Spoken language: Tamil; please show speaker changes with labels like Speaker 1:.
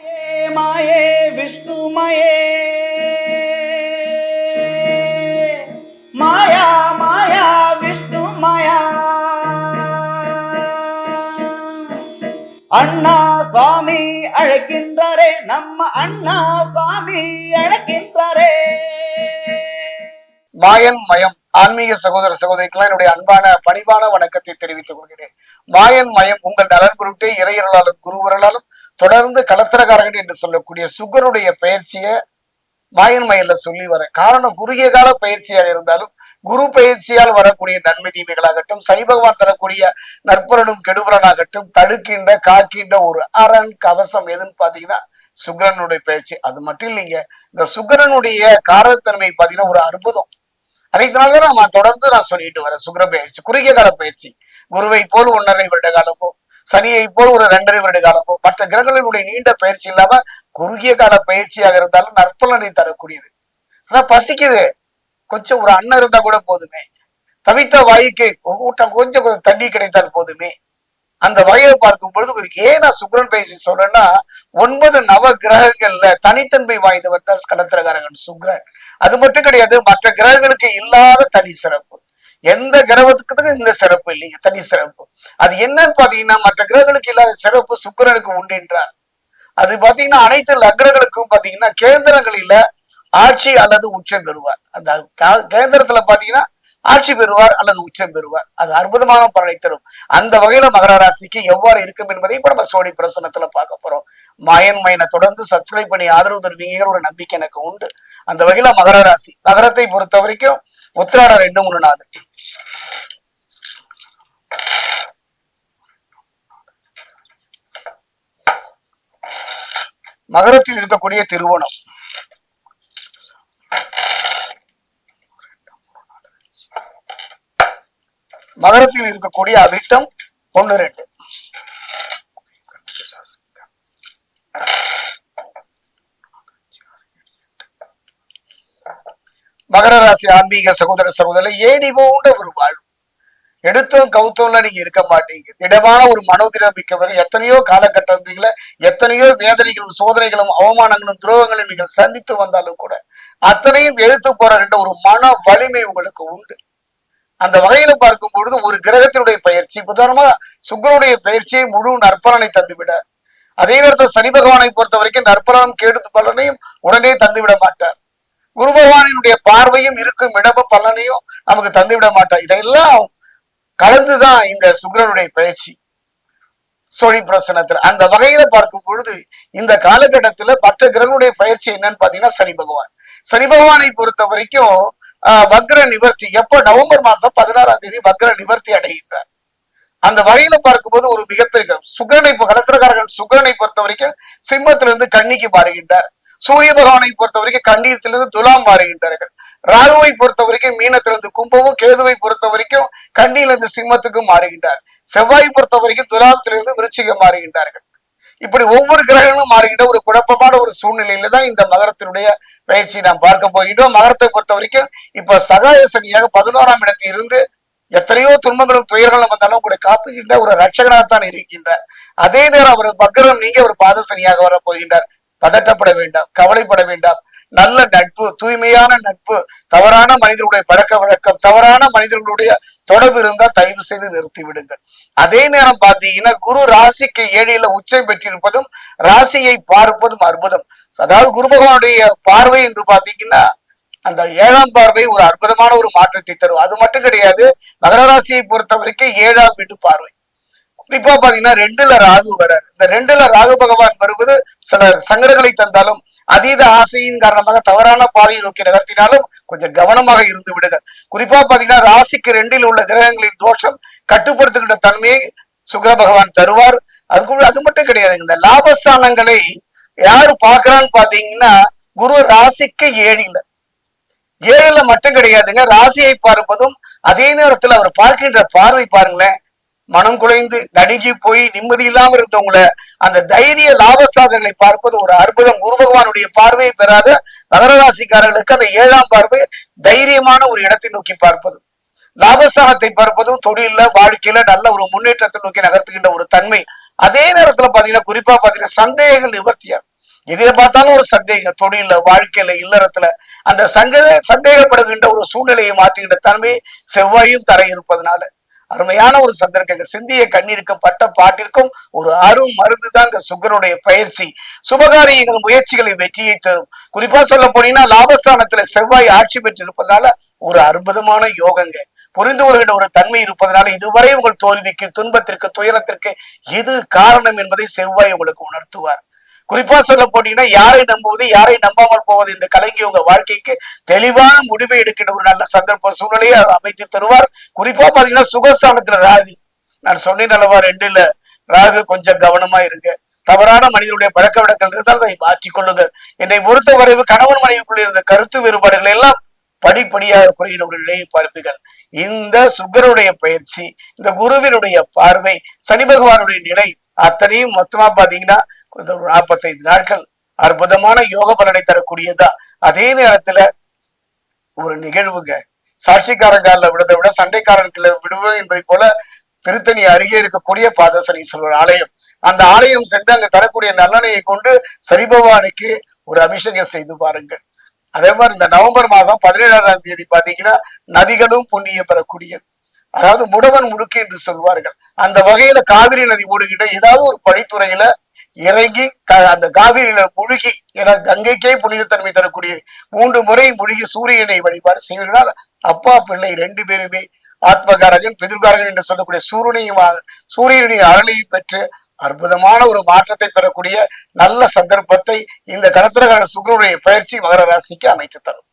Speaker 1: மாயே விஷ்ணுமயே மாயா. மாயா விஷ்ணு மாயா. அண்ணா சுவாமி அழைக்கின்றாரே நம்ம அண்ணா சுவாமி அழைக்கின்றாரே.
Speaker 2: மாயன் மயம் ஆன்மீக சகோதர சகோதரிக்கெல்லாம் என்னுடைய அன்பான பணிவான வணக்கத்தை தெரிவித்துக் கொள்கிறேன். மாயன் மயம் உங்கள் நலன் குருட்டே இறையர்களாலும் குருவர்களாலும் தொடர்ந்து கலத்திரகாரகன் என்று சொல்லக்கூடிய சுகருடைய பயிற்சியை மாயன் மயில சொல்லி வரேன். காரணம் குறுகிய கால பயிற்சியாக இருந்தாலும் குரு பயிற்சியால் வரக்கூடிய நன்மை தீமைகளாகட்டும் சனி பகவான் தரக்கூடிய நற்பலனும் கெடுபலனாகட்டும் தடுக்கின்ற காக்கின்ற ஒரு அரண் கவசம் எதுன்னு பாத்தீங்கன்னா சுக்கிரனுடைய பயிற்சி. அது மட்டும் இல்லைங்க இந்த சுக்கரனுடைய காரத்தன்மை பாத்தீங்கன்னா ஒரு அற்புதம். அதைத்தினால்தான் நான் தொடர்ந்து நான் சொல்லிட்டு வரேன் சுக்கர பயிற்சி குறுகிய கால பயிற்சி. குருவை போல் ஒன்றரை வருட காலமோ சனியை போல் ஒரு ரெண்டரை வருட காலமும் மற்ற கிரகங்களினுடைய நீண்ட பயிற்சி இல்லாம குறுகிய கால பயிற்சியாக இருந்தாலும் நற்பலனை தரக்கூடியது. ஆனா பசிக்குது. கொஞ்சம் ஒரு அண்ணன் இருந்தா கூட போதுமே. தவித்த வாய்க்கு ஒரு ஊட்டம் கொஞ்சம் கொஞ்சம் தண்ணி கிடைத்தால் போதுமே. அந்த வகையை பார்க்கும் பொழுது ஏன் நான் சுக்ரன் பயிற்சி சொல்றேன்னா ஒன்பது நவ கிரகங்கள்ல தனித்தன்மை வாய்ந்தவர் தான் கலத்திரகாரகன் சுக்ரன். அது மட்டும் கிடையாது மற்ற கிரகங்களுக்கு இல்லாத தனி சிறப்பு. எந்த கிரகத்துக்கு இந்த சிறப்பு இல்லைங்க தனி சிறப்பு. அது என்னன்னு பாத்தீங்கன்னா மற்ற கிரகங்களுக்கு இல்லாத சிறப்பு சுக்கிரனுக்கு உண்டு என்றார். அது பாத்தீங்கன்னா அனைத்து லக்னங்களுக்கும் பாத்தீங்கன்னா கேந்திரங்களில ஆட்சி அல்லது உச்சம் பெறுவார். அந்த கா- கேந்திரத்துல பாத்தீங்கன்னா ஆட்சி பெறுவார் அல்லது உச்சம் பெறுவார். அது அற்புதமான பலனை தரும். அந்த வகையில மகர ராசிக்கு எவ்வாறு இருக்கும் என்பதை இப்ப நம்ம சோனி பிரசனத்துல பார்க்க போறோம். மாயன் மயனை தொடர்ந்து சப்ஸ்கிரைப் பண்ணி ஆதரவு தருவீங்கிற ஒரு நம்பிக்கை எனக்கு உண்டு. அந்த வகையில மகர ராசி. பொறுத்த வரைக்கும் உத்திராட ரெண்டு மூணு நாள் மகரத்தில் இருக்கக்கூடிய திருவோணம். மகரத்தில் இருக்கக்கூடிய அவிட்டம் ஒன்னு ரெண்டு. மகர ராசி ஆன்மீக சகோதர சகோதரர் ஏடி போன்ற ஒரு வாழ்வு. எடுத்தோம் கவுத்தோம்ல நீங்க இருக்க மாட்டீங்க. திடமான ஒரு மனோதிடம் மிக்கவர்கள். எத்தனையோ காலகட்டத்துல எத்தனையோ வேதனைகளும் சோதனைகளும் அவமானங்களும் துரோகங்களும் நீங்கள் சந்தித்து வந்தாலும் கூட அத்தனையும் எதிர்த்து போற ஒரு மன வலிமை உங்களுக்கு உண்டு. அந்த வகையில பார்க்கும் பொழுது ஒரு கிரகத்தினுடைய பயிற்சி உதாரணமா சுக்கரனுடைய பயிற்சியை முழு நற்பலனை தந்துவிட. அதே நேரத்தில் சனி பகவானை பொறுத்த வரைக்கும் நற்பலனும் கேடு பலனையும் உடனே தந்துவிட மாட்டார். குரு பகவானினுடைய பார்வையும் இருக்கும் இடமும் பலனையும் நமக்கு தந்துவிட மாட்டார். இதெல்லாம் கலந்துதான் இந்த சுக்கிரனுடைய பயிற்சி சோழி பிரசனத்துல அந்த வகையில பார்க்கும் பொழுது இந்த காலகட்டத்துல மற்ற கிரகனுடைய பயிற்சி என்னன்னு பாத்தீங்கன்னா சனி பகவான். சனி பகவானை பொறுத்த வரைக்கும் ஆஹ் வக்ர நிவர்த்தி எப்ப நவம்பர் மாசம் பதினாறாம் தேதி வக்ர நிவர்த்தி அடைகின்றார். அந்த வகையில பார்க்கும்போது ஒரு மிகப்பெரிய சுக்கிரனை கலத்திரக்காரர்கள் சுக்கரனை பொறுத்த வரைக்கும் சிம்மத்திலிருந்து கன்னிக்கு மாறுகின்றார். சூரிய பகவானை பொறுத்த வரைக்கும் கண்ணீரத்திலிருந்து துலாம் மாறுகின்றார்கள். ராகுவை பொறுத்த வரைக்கும் மீனத்திலிருந்து கும்பமும் கேதுவை பொறுத்த வரைக்கும் கண்ணியிலிருந்து சிம்மத்துக்கும் மாறுகின்றார். செவ்வாய் பொறுத்த வரைக்கும் துலாத்திலிருந்து விருச்சிகம் மாறுகின்றார்கள். இப்படி ஒவ்வொரு கிரகங்களும் மாறுகின்ற ஒரு குழப்பமான ஒரு சூழ்நிலையில தான் இந்த மகரத்தினுடைய பயிற்சி நாம் பார்க்க போகின்றோம். மகரத்தை பொறுத்த வரைக்கும் இப்ப சகாய சனியாக பதினோராம் இடத்தில் இருந்து எத்தனையோ துன்பங்களும் துயர்களும் வந்தாலும் கூட காப்புகின்ற ஒரு ரட்சகனாகத்தான் இருக்கின்றார். அதே நேரம் அவர் பக்கரம் நீங்க ஒரு பாதசனியாக வர போகின்றார். பதட்டப்பட வேண்டாம் கவலைப்பட வேண்டாம். நல்ல நட்பு தூய்மையான நட்பு தவறான மனிதர்களுடைய பழக்க வழக்கம் தவறான மனிதர்களுடைய தொடர்பு இருந்தால் தயவு செய்து நிறுத்தி விடுங்கள். அதே நேரம் பாத்தீங்கன்னா குரு ராசிக்கு ஏழில உச்சம் பெற்றிருப்பதும் ராசியை பார்ப்பதும் அற்புதம். அதாவது குரு பகவானுடைய பார்வை என்று பாத்தீங்கன்னா அந்த ஏழாம் பார்வை ஒரு அற்புதமான ஒரு மாற்றத்தை தரும். அது மட்டும் கிடையாது மகர ராசியை பொறுத்த வரைக்கும் ஏழாம் வீட்டு பார்வை. குறிப்பா பாத்தீங்கன்னா ரெண்டுல ராகு வரார். இந்த ரெண்டுல ராகு பகவான் வருவது சில சங்கடங்களை தந்தாலும் அதீத ஆசையின் காரணமாக தவறான பாதையை நோக்கி நகர்த்தினாலும் கொஞ்சம் கவனமாக இருந்து விடுங்கள். குறிப்பா பாத்தீங்கன்னா ராசிக்கு ரெண்டில் உள்ள கிரகங்களின் தோஷம் கட்டுப்படுத்துகின்ற தன்மையை சுக்கிர பகவான் தருவார். அதுக்குள்ள அது மட்டும் கிடையாது. இந்த லாபஸ்தானங்களை யாரு பாக்குறான்னு பாத்தீங்கன்னா குரு ராசிக்கு ஏழில. ஏழுல மட்டும் கிடையாதுங்க. ராசியை பார்ப்பதும் அதே நேரத்துல அவர் பார்க்கின்ற பார்வை பாருங்களேன். மனம் குலைந்து நடுங்கி போய் நிம்மதி இல்லாம இருந்தவங்களை அந்த தைரிய லாபஸ்தானங்களை பார்ப்பது ஒரு அற்புதம். குரு பகவானுடைய பார்வையை பெறாத மகரராசிக்காரர்களுக்கு அந்த ஏழாம் பார்வை தைரியமான ஒரு இடத்தை நோக்கி பார்ப்பது. லாபஸ்தானத்தை பார்ப்பதும் தொழில வாழ்க்கையில நல்ல ஒரு முன்னேற்றத்தை நோக்கி நகர்த்துகின்ற ஒரு தன்மை. அதே நேரத்துல பாத்தீங்கன்னா குறிப்பா பாத்தீங்கன்னா சந்தேகங்கள் நிவர்த்தியாகும் எதிர பார்த்தாலும் ஒரு சந்தேகம். தொழில வாழ்க்கையில இல்லறத்துல. அந்த சங்க சந்தேகப்படுகின்ற ஒரு சூழ்நிலையை மாற்றுகின்ற தன்மை செவ்வாயும் தர இருப்பதனால. அருமையான ஒரு சந்தர்க்கங்க சிந்திய கண்ணீருக்கு பட்ட பாட்டிற்கும் ஒரு அரும் மருந்து தான் இந்த சுக்கரனுடைய பயிற்சி. சுபகாரியங்கள் முயற்சிகளை வெற்றியை தரும். குறிப்பா சொல்ல போனீங்கன்னா லாபஸ்தானத்துல செவ்வாய் ஆட்சி பெற்றிருப்பதனால ஒரு அற்புதமான யோகங்க. புரிந்து கொள்கின்ற ஒரு தன்மை இருப்பதனால இதுவரை உங்கள் தோல்விக்கு துன்பத்திற்கு துயரத்திற்கு எது காரணம் என்பதை செவ்வாய் உங்களுக்கு உணர்த்துவார். குறிப்பா சொல்ல போனீங்கன்னா யாரை நம்புவது யாரை நம்பாமல் போவது இந்த கலங்கி உங்க வாழ்க்கைக்கு தெளிவான முடிவை எடுக்கின்ற ஒரு நல்ல சந்தர்ப்ப சூழ்நிலையை அமைத்து தருவார். குறிப்பா பாத்தீங்கன்னா சுகஸ்தானத்துல ராகு. நான் சொன்னேன் அல்லவா ரெண்டுல ராகு கொஞ்சம் கவனமா இருங்க. தவறான மனிதனுடைய பழக்க வழக்கங்கள் இருந்தால் அதை மாற்றிக் கொள்ளுங்கள். என்னை பொறுத்தவரை கணவன் மனைவிக்குள்ள இருந்த கருத்து வேறுபாடுகள் எல்லாம் படிப்படியாக குறைகிற ஒரு நிலையை பார்ப்பீர்கள். இந்த சுகருடைய பயிற்சி இந்த குருவினுடைய பார்வை சனி பகவானுடைய நிலை அத்தனையும் மொத்தமா பாத்தீங்கன்னா இந்த ஒரு நாற்பத்தைந்து நாட்கள் அற்புதமான யோக பலனை தரக்கூடியதா? அதே நேரத்துல ஒரு நிகழ்வுங்க. சாட்சிக்காரங்கால விடுதை விட சண்டைக்காரன்களை விடுவது என்பதை போல திருத்தணி அருகே இருக்கக்கூடிய பாதசனீஸ்வரர் ஆலயம். அந்த ஆலயம் சென்று அங்க தரக்கூடிய நல்லனையை கொண்டு சரிபவானுக்கு ஒரு அபிஷேகம் செய்து பாருங்கள். அதே மாதிரி இந்த நவம்பர் மாதம் பதினேழாம் தேதி பாத்தீங்கன்னா நதிகளும் புண்ணியம் பெறக்கூடியது. அதாவது முடவன் முடுக்கு என்று சொல்வார்கள். அந்த வகையில காவிரி நதி ஓடுகிட்ட ஏதாவது ஒரு பழித்துறையில இறங்கி அந்த காவிரியில முழுகி ஏன்னா கங்கைக்கே புனிதத்தன்மை தரக்கூடிய மூன்று முறை முழுகி சூரியனை வழிபாடு செய்வதனால் அப்பா பிள்ளை ரெண்டு பேருமே ஆத்மகாரகன் பிதிர்காரகன் என்று சொல்லக்கூடிய சூரியனையும் சூரியனுடைய அருளையும் பெற்று அற்புதமான ஒரு மாற்றத்தை பெறக்கூடிய நல்ல சந்தர்ப்பத்தை இந்த கடத்திரகார சுக்கரனுடைய பயிற்சி மகர ராசிக்கு அமைத்து தரும்.